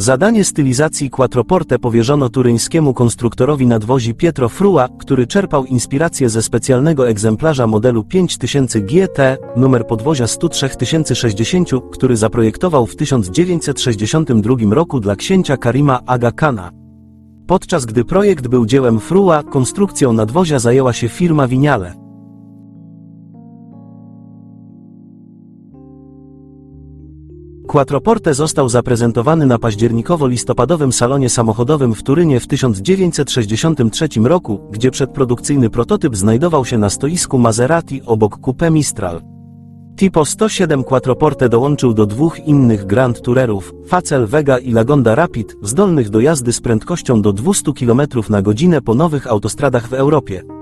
Zadanie stylizacji Quattroporte powierzono turyńskiemu konstruktorowi nadwozi Pietro Frua, który czerpał inspirację ze specjalnego egzemplarza modelu 5000 GT, numer podwozia 103060, który zaprojektował w 1962 roku dla księcia Karima Aga Khana. Podczas gdy projekt był dziełem Frua, konstrukcją nadwozia zajęła się firma Winiale. Quattroporte został zaprezentowany na październikowo-listopadowym salonie samochodowym w Turynie w 1963 roku, gdzie przedprodukcyjny prototyp znajdował się na stoisku Maserati obok Coupé Mistral. Tipo 107 Quattroporte dołączył do dwóch innych Grand Tourerów, Facel Vega i Lagonda Rapid, zdolnych do jazdy z prędkością do 200 km na godzinę po nowych autostradach w Europie.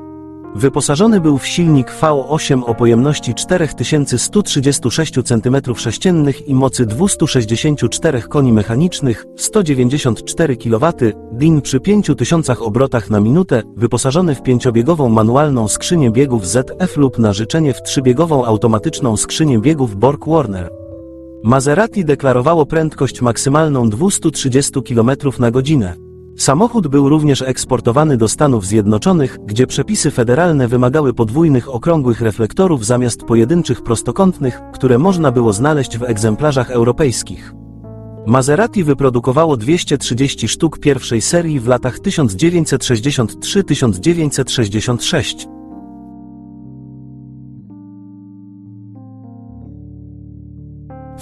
Wyposażony był w silnik V8 o pojemności 4136 cm3 i mocy 264 koni mechanicznych, 194 kW, DIN przy 5000 obrotach na minutę, wyposażony w pięciobiegową manualną skrzynię biegów ZF lub na życzenie w trzybiegową automatyczną skrzynię biegów Borg Warner. Maserati deklarowało prędkość maksymalną 230 km na godzinę. Samochód był również eksportowany do Stanów Zjednoczonych, gdzie przepisy federalne wymagały podwójnych okrągłych reflektorów zamiast pojedynczych prostokątnych, które można było znaleźć w egzemplarzach europejskich. Maserati wyprodukowało 230 sztuk pierwszej serii w latach 1963-1966.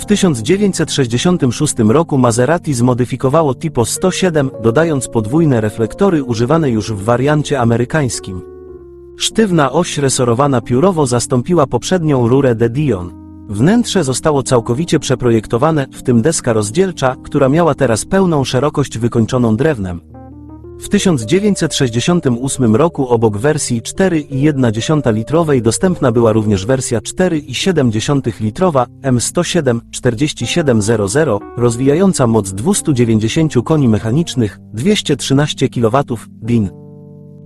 W 1966 roku Maserati zmodyfikowało Tipo 107, dodając podwójne reflektory używane już w wariancie amerykańskim. Sztywna oś resorowana piórowo zastąpiła poprzednią rurę de Dion. Wnętrze zostało całkowicie przeprojektowane, w tym deska rozdzielcza, która miała teraz pełną szerokość wykończoną drewnem. W 1968 roku obok wersji 4,1 litrowej dostępna była również wersja 4,7 litrowa M107 4700, rozwijająca moc 290 koni mechanicznych, 213 kW DIN.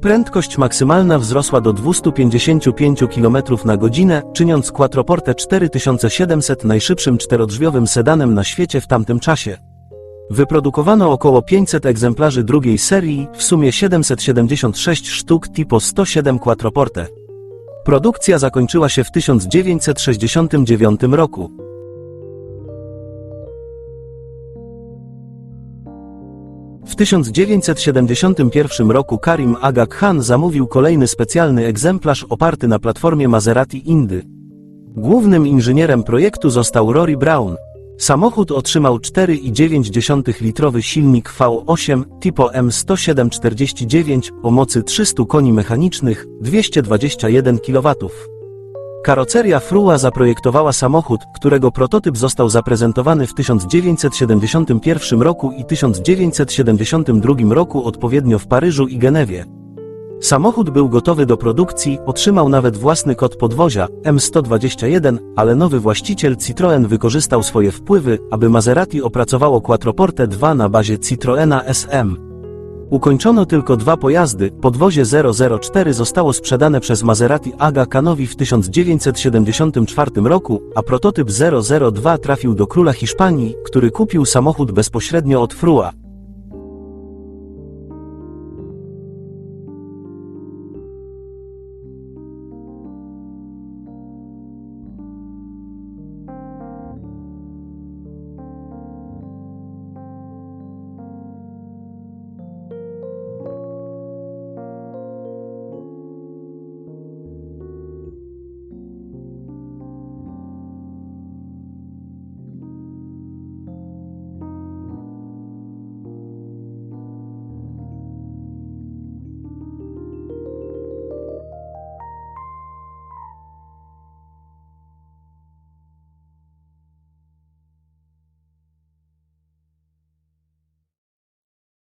Prędkość maksymalna wzrosła do 255 km na godzinę, czyniąc Quattroporte 4700 najszybszym czterodrzwiowym sedanem na świecie w tamtym czasie. Wyprodukowano około 500 egzemplarzy drugiej serii, w sumie 776 sztuk Tipo 107 Quattroporte. Produkcja zakończyła się w 1969 roku. W 1971 roku Karim Aga Khan zamówił kolejny specjalny egzemplarz oparty na platformie Maserati Indy. Głównym inżynierem projektu został Rory Brown. Samochód otrzymał 4,9-litrowy silnik V8 Tipo M10749 o mocy 300 koni mechanicznych, 221 kW. Karoceria Frua zaprojektowała samochód, którego prototyp został zaprezentowany w 1971 roku i 1972 roku odpowiednio w Paryżu i Genewie. Samochód był gotowy do produkcji, otrzymał nawet własny kod podwozia M121, ale nowy właściciel Citroën wykorzystał swoje wpływy, aby Maserati opracowało Quattroporte 2 na bazie Citroena SM. Ukończono tylko dwa pojazdy, podwozie 004 zostało sprzedane przez Maserati Aga Khanowi w 1974 roku, a prototyp 002 trafił do króla Hiszpanii, który kupił samochód bezpośrednio od Frua.